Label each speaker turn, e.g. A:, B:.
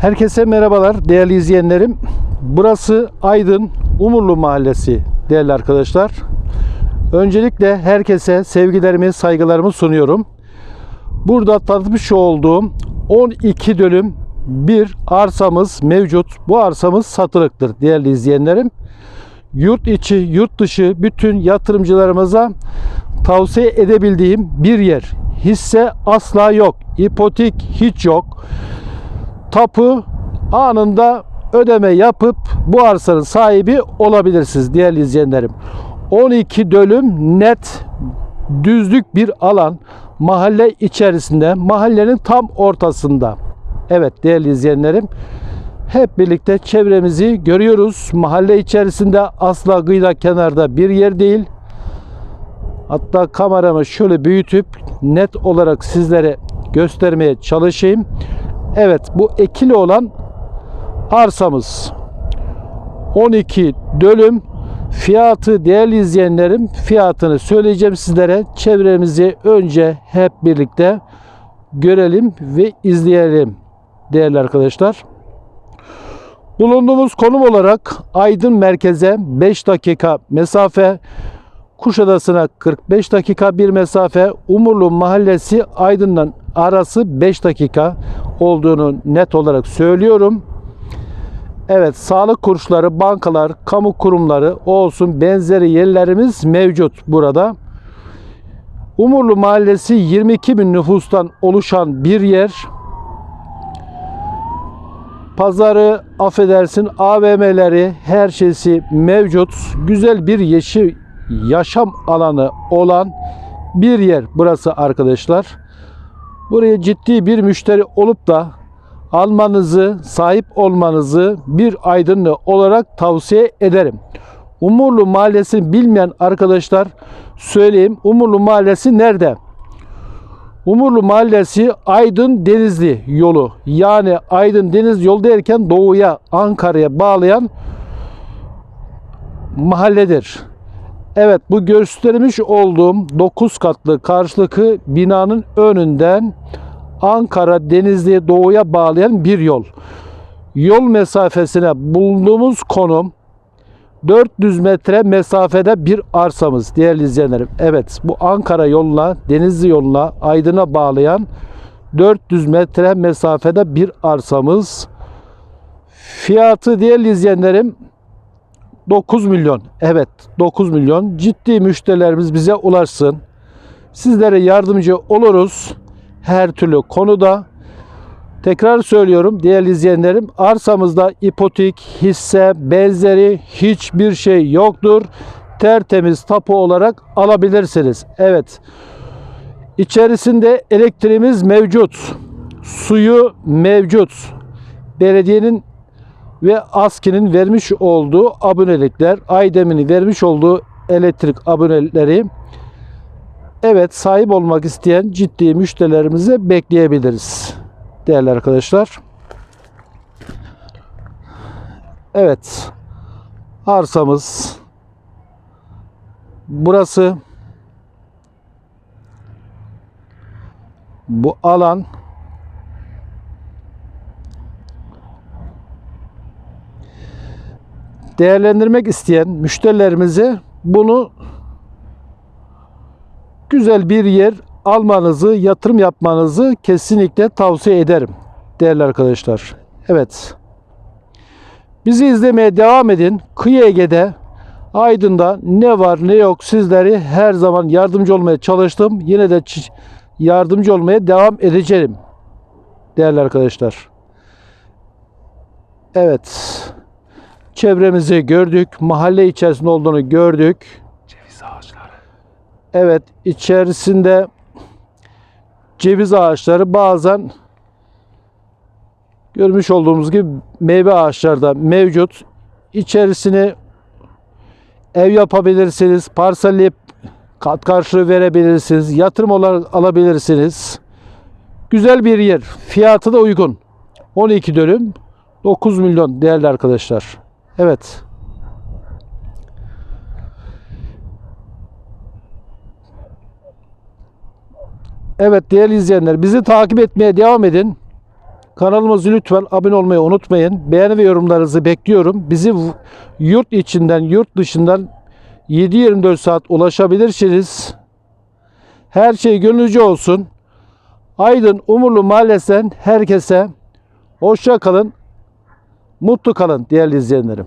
A: Herkese merhabalar değerli izleyenlerim. Burası Aydın Umurlu Mahallesi değerli arkadaşlar. Öncelikle herkese sevgilerimi, saygılarımı sunuyorum. Burada tanıtmış olduğum 12 dönüm bir arsamız mevcut. Bu arsamız satılıktır değerli izleyenlerim. Yurt içi, yurt dışı bütün yatırımcılarımıza tavsiye edebildiğim bir yer. Hisse asla yok. İpotek hiç yok tapu anında ödeme yapıp bu arsanın sahibi olabilirsiniz değerli izleyenlerim. 12 dönüm net düzlük bir alan mahalle içerisinde mahallenin tam ortasında. Evet değerli izleyenlerim hep birlikte çevremizi görüyoruz. Mahalle içerisinde asla kıyıda kenarda bir yer değil. Hatta kameramı şöyle büyütüp net olarak sizlere göstermeye çalışayım. Evet bu ekili olan arsamız. 12 dönüm fiyatı değerli izleyenlerim fiyatını söyleyeceğim sizlere. Çevremizi önce hep birlikte görelim ve izleyelim değerli arkadaşlar. Bulunduğumuz konum olarak Aydın merkeze 5 dakika mesafe, Kuşadası'na 45 dakika bir mesafe, Umurlu mahallesi Aydın'dan arası 5 dakika olduğunu net olarak söylüyorum. Evet, sağlık kuruluşları, bankalar, kamu kurumları olsun benzeri yerlerimiz mevcut burada. Umurlu Mahallesi 22 bin nüfustan oluşan bir yer. Pazarı, affedersin AVM'leri, her şeysi mevcut. Güzel bir yeşil yaşam alanı olan bir yer burası arkadaşlar. Buraya ciddi bir müşteri olup da almanızı, sahip olmanızı bir aydınlı olarak tavsiye ederim. Umurlu Mahallesi'ni bilmeyen arkadaşlar söyleyeyim. Umurlu Mahallesi nerede? Umurlu Mahallesi Aydın Denizli yolu. Yani Aydın Deniz yolu derken doğuya Ankara'ya bağlayan mahalledir. Evet bu göstermiş olduğum 9 katlı karşılıklı binanın önünden Ankara Denizli'ye doğuya bağlayan bir yol. Yol mesafesine bulunduğumuz konum 400 metre mesafede bir arsamız değerli izleyenlerim. Evet bu Ankara yoluna Denizli yoluna Aydın'a bağlayan 400 metre mesafede bir arsamız. Fiyatı değerli izleyenlerim 9 milyon. Evet 9 milyon. Ciddi müşterilerimiz bize ulaşsın. Sizlere yardımcı oluruz. Her türlü konuda. Tekrar söylüyorum değerli izleyenlerim. Arsamızda ipotek, hisse, benzeri hiçbir şey yoktur. Tertemiz tapu olarak alabilirsiniz. Evet. İçerisinde elektriğimiz mevcut. Suyu mevcut. Belediyenin ve ASKİ'nin vermiş olduğu abonelikler, Aydem'in vermiş olduğu elektrik abonelikleri evet sahip olmak isteyen ciddi müşterilerimizi bekleyebiliriz. Değerli arkadaşlar. Evet. Arsamız burası bu alan değerlendirmek isteyen müşterilerimize bunu güzel bir yer almanızı, yatırım yapmanızı kesinlikle tavsiye ederim değerli arkadaşlar. Evet. Bizi izlemeye devam edin. Kıyı Ege'de Aydın'da ne var ne yok sizleri her zaman yardımcı olmaya çalıştım. Yine de yardımcı olmaya devam edeceğim. Değerli arkadaşlar. Evet çevremizi gördük. Mahalle içerisinde olduğunu gördük.
B: Ceviz ağaçları.
A: Evet içerisinde ceviz ağaçları bazen görmüş olduğumuz gibi meyve ağaçları da mevcut. İçerisine ev yapabilirsiniz. Parselleyip kat karşılığı verebilirsiniz. Yatırım olarak alabilirsiniz. Güzel bir yer. Fiyatı da uygun. 12 dönüm 9 milyon değerli arkadaşlar. Evet. Evet değerli izleyenler bizi takip etmeye devam edin. Kanalımızı lütfen abone olmayı unutmayın. Beğeni ve yorumlarınızı bekliyorum. Bizi yurt içinden, yurt dışından 7-24 saat ulaşabilirsiniz. Her şey gönlünüzce olsun. Aydın Umurlu Mahallesi'nden herkese hoşça kalın, mutlu kalın değerli izleyenlerim.